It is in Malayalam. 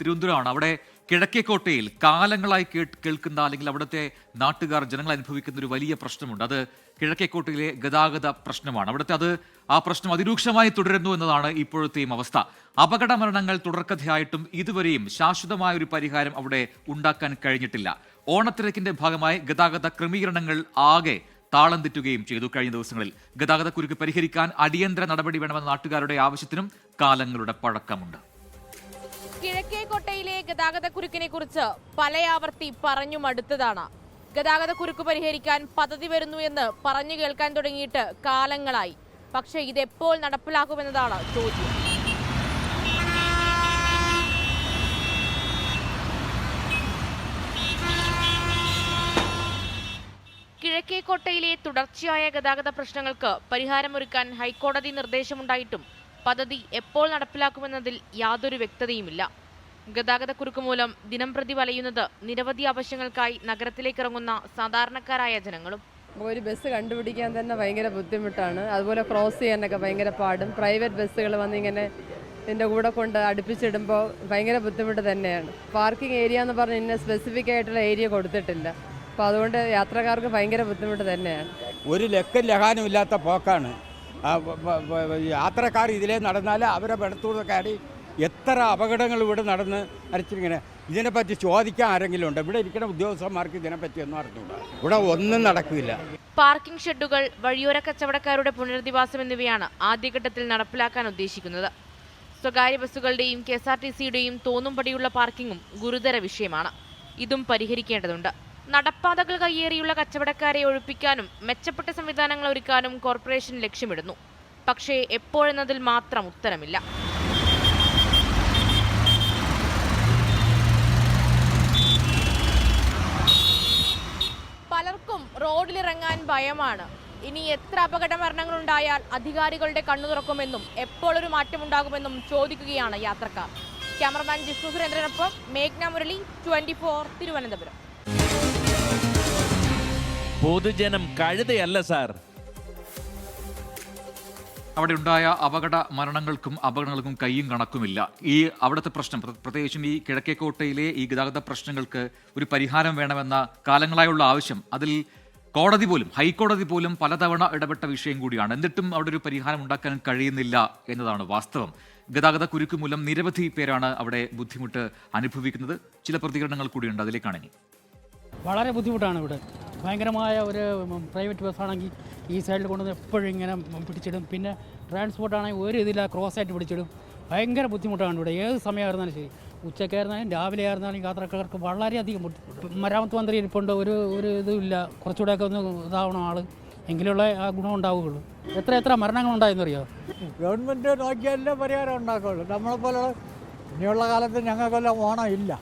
തിരുവനന്തപുരമാണ്. അവിടെ കിഴക്കേക്കോട്ടയിൽ കാലങ്ങളായി കേൾക്കുന്ന അല്ലെങ്കിൽ അവിടുത്തെ നാട്ടുകാർ ജനങ്ങൾ അനുഭവിക്കുന്ന ഒരു വലിയ പ്രശ്നമുണ്ട്. അത് കിഴക്കേക്കോട്ടയിലെ ഗതാഗത പ്രശ്നമാണ്. അവിടുത്തെ അത് ആ പ്രശ്നം അതിരൂക്ഷമായി തുടരുന്നു എന്നതാണ് ഇപ്പോഴത്തെയും അവസ്ഥ. അപകട മരണങ്ങൾ തുടർക്കഥയായിട്ടും ഇതുവരെയും ശാശ്വതമായ ഒരു പരിഹാരം അവിടെ ഉണ്ടാക്കാൻ കഴിഞ്ഞിട്ടില്ല. ഓണത്തിരക്കിന്റെ ഭാഗമായി ഗതാഗത ക്രമീകരണങ്ങൾ ആകെ താളം തെറ്റുകയും ചെയ്തു കഴിഞ്ഞ ദിവസങ്ങളിൽ. ഗതാഗത കുരുക്ക് പരിഹരിക്കാൻ അടിയന്തര നടപടി വേണമെന്ന നാട്ടുകാരുടെ ആവശ്യത്തിനും കാലങ്ങളുടെ പഴക്കമുണ്ട്. കിഴക്കേക്കോട്ടയിലെ ഗതാഗത കുരുക്കിനെ കുറിച്ച് പലയാവർത്തി പറഞ്ഞു മടുത്തതാണ് ഗതാഗത കുരുക്ക് പരിഹരിക്കാൻ പദ്ധതി വരുന്നു എന്ന് പറഞ്ഞു കേൾക്കാൻ തുടങ്ങിയിട്ട് കാലങ്ങളായി. പക്ഷേ ഇതെപ്പോൾ നടപ്പിലാക്കുമെന്നതാണ് ചോദ്യം. കിഴക്കേക്കോട്ടയിലെ തുടർച്ചയായ ഗതാഗത പ്രശ്നങ്ങൾക്ക് പരിഹാരമൊരുക്കാൻ ഹൈക്കോടതി നിർദ്ദേശമുണ്ടായിട്ടും പദ്ധതി എപ്പോൾ നടപ്പിലാക്കുമെന്നതിൽ യാതൊരു വ്യക്തതയുമില്ല. ഗതാഗതക്കുരുക്ക് മൂലം ദിനംപ്രതി വലയുന്നത് നിരവധി ആവശ്യങ്ങൾക്കായി നഗരത്തിലേക്ക് ഇറങ്ങുന്ന സാധാരണക്കാരായ ജനങ്ങളും. ഒരു ബസ് കണ്ടുപിടിക്കാൻ തന്നെ ഭയങ്കര ബുദ്ധിമുട്ടാണ്. അതുപോലെ ക്രോസ് ചെയ്യാനൊക്കെ ഭയങ്കര പാടും. പ്രൈവറ്റ് ബസ്സുകൾ വന്നിങ്ങനെ ഇതിന്റെ കൂടെ കൊണ്ട് അടുപ്പിച്ചിടുമ്പോൾ ഭയങ്കര ബുദ്ധിമുട്ട് തന്നെയാണ്. പാർക്കിംഗ് ഏരിയ എന്ന് പറഞ്ഞ് ഇന്ന സ്പെസിഫിക് ആയിട്ടുള്ള ഏരിയ കൊടുത്തിട്ടില്ല. അപ്പോൾ അതുകൊണ്ട് യാത്രക്കാർക്ക് ഭയങ്കര ബുദ്ധിമുട്ട് തന്നെയാണ്. ഒരു ലക്കും ലഹാനും ഇല്ലാത്ത പോക്കാണ്. യാത്രക്കാർ ഇതിലേ നടന്നാൽ അവരെ വെളുത്തൂർക്കാരി എത്ര അപകടങ്ങൾ ഇവിടെ നടന്ന് അരച്ചിങ്ങനെ ഇതിനെപ്പറ്റി ചോദിക്കാൻ ആരെങ്കിലും ഉണ്ട്? ഇവിടെ ഇരിക്കുന്ന ഉദ്യോഗസ്ഥന്മാർക്ക് ഇതിനെപ്പറ്റി ഒന്നും അറിഞ്ഞൂടാ ഇവിടെ ഒന്നും നടക്കില്ല. പാർക്കിംഗ് ഷെഡുകൾ വഴിയോര കച്ചവടക്കാരുടെ പുനരധിവാസം എന്നിവയാണ് ആദ്യഘട്ടത്തിൽ നടപ്പിലാക്കാൻ ഉദ്ദേശിക്കുന്നത്. സ്വകാര്യ ബസ്സുകളുടെയും കെ എസ് ആർ ടി സിയുടെയും തോന്നുംപടിയുള്ള പാർക്കിങ്ങും ഗുരുതര വിഷയമാണ്. ഇതും പരിഹരിക്കേണ്ടതുണ്ട്. നടപ്പാതകൾ കയ്യേറിയുള്ള കച്ചവടക്കാരെ ഒഴിപ്പിക്കാനും മെച്ചപ്പെട്ട സംവിധാനങ്ങൾ ഒരുക്കാനും കോർപ്പറേഷൻ ലക്ഷ്യമിടുന്നു. പക്ഷേ എപ്പോഴെന്നതിൽ മാത്രം ഉത്തരമില്ല. പലർക്കും റോഡിലിറങ്ങാൻ ഭയമാണ്. ഇനി എത്ര അപകട മരണങ്ങൾ ഉണ്ടായാൽ അധികാരികളുടെ കണ്ണു തുറക്കുമെന്നും എപ്പോൾ ഒരു മാറ്റമുണ്ടാകുമെന്നും ചോദിക്കുകയാണ് യാത്രക്കാർ. ക്യാമറമാൻ ജിഷ്ണു സുരേന്ദ്രനൊപ്പം മേഘ്ന മുരളി ട്വന്റി ഫോർ തിരുവനന്തപുരം. പൊതുജനം കഴുതയല്ല സാർ. അവിടെ ഉണ്ടായ അപകട മരണങ്ങൾക്കും അപകടങ്ങൾക്കും കൈയും കണക്കുമില്ല. ഈ അവിടുത്തെ പ്രശ്നം പ്രത്യേകിച്ചും ഈ കിഴക്കേക്കോട്ടയിലെ ഈ ഗതാഗത പ്രശ്നങ്ങൾക്ക് ഒരു പരിഹാരം വേണമെന്ന കാലങ്ങളായുള്ള ആവശ്യം അതിൽ കോടതി പോലും ഹൈക്കോടതി പോലും പലതവണ ഇടപെട്ട വിഷയം കൂടിയാണ്. എന്നിട്ടും അവിടെ ഒരു പരിഹാരം ഉണ്ടാക്കാൻ കഴിയുന്നില്ല എന്നതാണ് വാസ്തവം. ഗതാഗത കുരുക്ക് മൂലം നിരവധി പേരാണ് അവിടെ ബുദ്ധിമുട്ട് അനുഭവിക്കുന്നത്. ചില പ്രതികരണങ്ങൾ കൂടിയുണ്ട് അതിലേക്കാണ് വളരെ ബുദ്ധിമുട്ടാണ് ഇവിടെ. ഭയങ്കരമായ ഒരു പ്രൈവറ്റ് ബസ്സാണെങ്കിൽ ഈ സൈഡിൽ കൊണ്ടുവന്ന് എപ്പോഴും ഇങ്ങനെ പിടിച്ചിടും. പിന്നെ ട്രാൻസ്പോർട്ട് ആണെങ്കിൽ ഒരു ഇതില്ല ക്രോസ് ആയിട്ട് പിടിച്ചിടും. ഭയങ്കര ബുദ്ധിമുട്ടാണ് ഇവിടെ. ഏത് സമയമായിരുന്നാലും ശരി. ഉച്ചക്കായിരുന്നാലും രാവിലെ ആയിരുന്നാലും യാത്രക്കാർക്ക് വളരെയധികം ബുദ്ധിമുട്ട് മരാമത്ത് മന്ത്രി ഇരിപ്പുണ്ട്. ഒരു ഒരു ഇതുമില്ല. കുറച്ചുകൂടെയൊക്കെ ഒന്ന് ഇതാവണം ആൾ എങ്കിലുള്ള ആ ഗുണം ഉണ്ടാവുകയുള്ളൂ. എത്ര എത്ര മരണങ്ങൾ ഉണ്ടായെന്നറിയോ? ഗവൺമെന്റ് നോക്കിയാലേ പരിഹാരം ഉണ്ടാക്കുള്ളൂ നമ്മളെപ്പോലെ ഇനിയുള്ള കാലത്ത് ഞങ്ങൾക്കെല്ലാം ഓണം ഇല്ല.